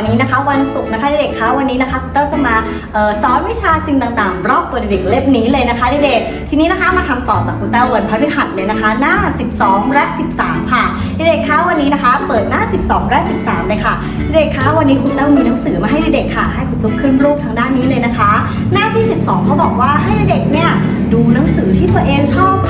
วันนี้นะคะ วันศุกร์นะคะเด็กๆคะวันนี้นะคะเต้าจะมาสอนวิชาสิ่งต่างๆ รอบตัวเด็กๆเล่มนี้เลยนะคะเด็กๆทีนี้นะคะมาทำต่อจากคุณเต้าวันพฤหัสเลยนะคะ หน้า 12 และ 13 ค่ะเด็กๆคะวันนี้นะคะ เปิดหน้า 12 และ 13 เลยค่ะ เด็กๆคะวันนี้คุณเต้ามีหนังสือมาให้เด็กๆค่ะ ให้คุณจุ๊บขึ้นรูปทางด้านนี้เลยนะคะ หน้าที่ 12เขาบอกว่าให้เด็กๆเนี่ยดูหนังสือที่ตัวเองชอบค่ะ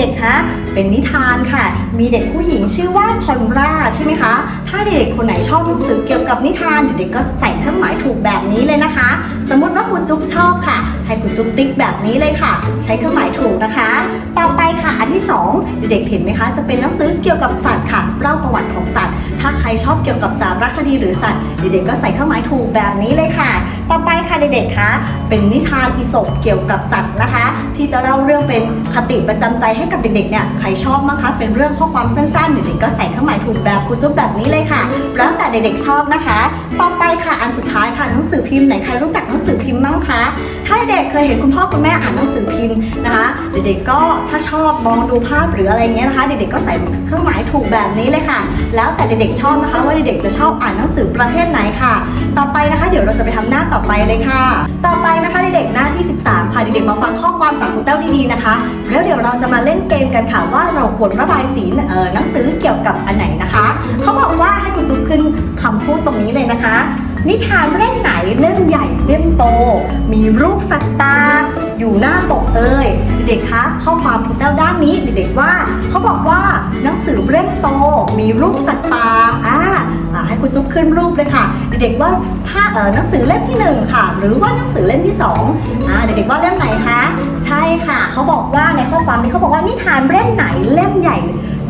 เด็กๆ คะ เป็นนิทานค่ะ มีเด็กผู้หญิงชื่อว่าพอลราใช่ไหมคะ ถ้าเด็กๆ คนไหนชอบหนังสือเกี่ยวกับนิทานเด็กๆ ก็ใส่เครื่องหมายถูกแบบนี้เลยนะคะ สมมติว่าคุณจุ๊บชอบค่ะ ให้คุณจุ๊บติ๊กแบบนี้เลยค่ะ ใช้เครื่องหมายถูกนะคะ ต่อไปค่ะ อันที่สองเด็กๆ เห็นไหมคะ จะเป็นหนังสือเกี่ยวกับสัตว์ค่ะ เล่าประวัติของสัตว์ ถ้า รชอบเกี่ยวกับสารคดีหรือสัตว์เด็กๆก็ใส่เครื่องหมายถูกแบบนี้เลยค่ะ ต่อไปค่ะเด็กๆคะเป็นนิทานอีสปเกี่ยวกับสัตว์นะคะ ที่จะเล่าเรื่องเป็นคติประจำใจให้กับเด็กๆเนี่ยใครชอบมั้งคะเป็นเรื่องข้อความสั้นๆเด็กๆก็ใส่เครื่องหมายถูกแบบคุณจุ๊บแบบนี้เลยค่ะ แล้วแต่เด็กๆชอบนะคะ ต่อไปค่ะอันสุดท้ายค่ะหนังสือพิมพ์ไหนใครรู้จักหนังสือพิมพ์มั้งคะถ้าเด็กเคยเห็นคุณพ่อคุณแม่อ่านหนังสือพิมพ์นะคะเด็กๆก็ถ้าชอบมองดูภาพหรืออะไรเงี้ยนะคะ เด็กๆก็ใส่เครื่องหมายถูกแบบนี้เลยค่ะ แล้วแต่เด็กๆชอบนะคะว่าเด็กๆจะชอบอ่านหนังสือประเภทไหนค่ะ ต่อไปนะคะ เดี๋ยวเราจะไปทำหน้าต่อไปเลยค่ะ ต่อไปนะคะเด็กๆหน้าที่ 13 ค่ะเด็กๆมาฟังข้อความจากคุณเต้าดีๆนะคะ แล้วเดี๋ยวเราจะมาเล่นเกมกันค่ะ ว่าเราควรระบายสีเออหนังสือเกี่ยวกับอันไหนนะคะเขาบอกว่าให้คุณจุ๊บขึ้นคำพูดตรงนี้เลยนะคะ นิทานเล่มไหนเล่มใหญ่เล่มโต มีรูปสัตว์ตา อยู่หน้าปกเอ่ยเด็กๆคะข้อความของเต้าด้านนี้เด็กๆว่าเขาบอกว่าหนังสือเล่มโตมีรูปสัตว์ป่าอ่าให้คุณจุ๊บขึ้นรูปเลยค่ะ เด็กๆว่าถ้าเออหนังสือเล่มที่หนึ่งค่ะ หรือว่าหนังสือเล่มที่สองอ่าเด็กๆว่าเล่มไหนคะ ใช่ค่ะเขาบอกว่าในข้อความนี้เขาบอกว่านิทานเล่มไหนเล่มใหญ่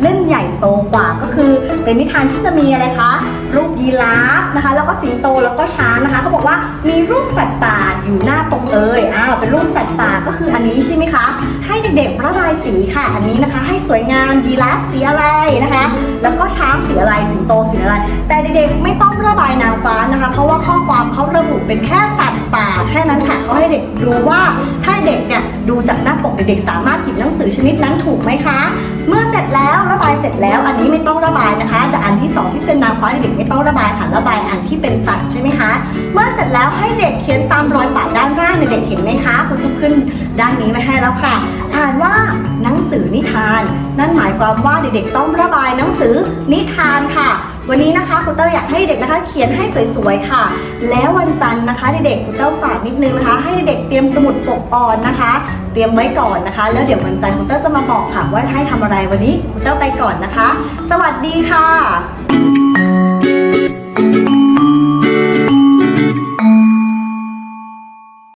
เล่มใหญ่โตกว่าก็คือ เป็นนิทานที่จะมีอะไรคะรูปยีราฟนะคะ แล้วก็สิงโตแล้วก็ช้างนะคะเขาบอกว่ามีรูปสัตว์ป่าอยู่หน้าปกเอยอ้าวเป็นรูปสัตว์ป่าก็คืออันนี้ใช่ไหมคะ ให้เด็กๆระบายสีค่ะ อันนี้นะคะ ให้สวยงามยีราฟสีอะไรนะคะ แล้วก็ช้างสีอะไรสิงโตสีอะไร แต่เด็กๆไม่ต้องระบายนางฟ้านะคะ เพราะว่าข้อความเขาระบุเป็นแค่สัตว์ป่าแค่นั้นค่ะเขาให้เด็กดูว่าถ้าเด็กเนี่ยดูจากหน้าปกเด็กๆสามารถหยิบหนังสือชนิดนั้นถูกไหมคะ เมื่อเสร็จแล้วระบายเสร็จแล้ว อันนี้ไม่ต้องระบายนะคะ แต่อันที่สองที่เป็นนางฟ้าเด็กไม่ต้องระบายค่ะระบายอันที่เป็นสัตว์ใช่ไหมคะ เมื่อเสร็จแล้วให้เด็กเขียนตามรอยปากด้านล่างเด็กเห็นไหมคะคุณจุ๊บขึ้น ด้านนี้ไว้ให้แล้วค่ะ อ่านว่าหนังสือนิทาน นั่นหมายความว่าเด็กๆต้องระบายหนังสือนิทานค่ะ วันนี้นะคะคุณเต้อยากให้เด็กนะคะ เขียนให้สวยๆค่ะ แล้ววันจันทร์นะคะเด็กๆคุณเต้ฝากนิดนึงนะคะ ให้เด็กเตรียมสมุดปกอ่อนนะคะ เตรียมไว้ก่อนนะคะ แล้วเดี๋ยววันจันทร์คุณเต้จะมาบอกค่ะ ว่าให้ทำอะไรวันนี้คุณเต้ไปก่อนนะคะ สวัสดีค่ะ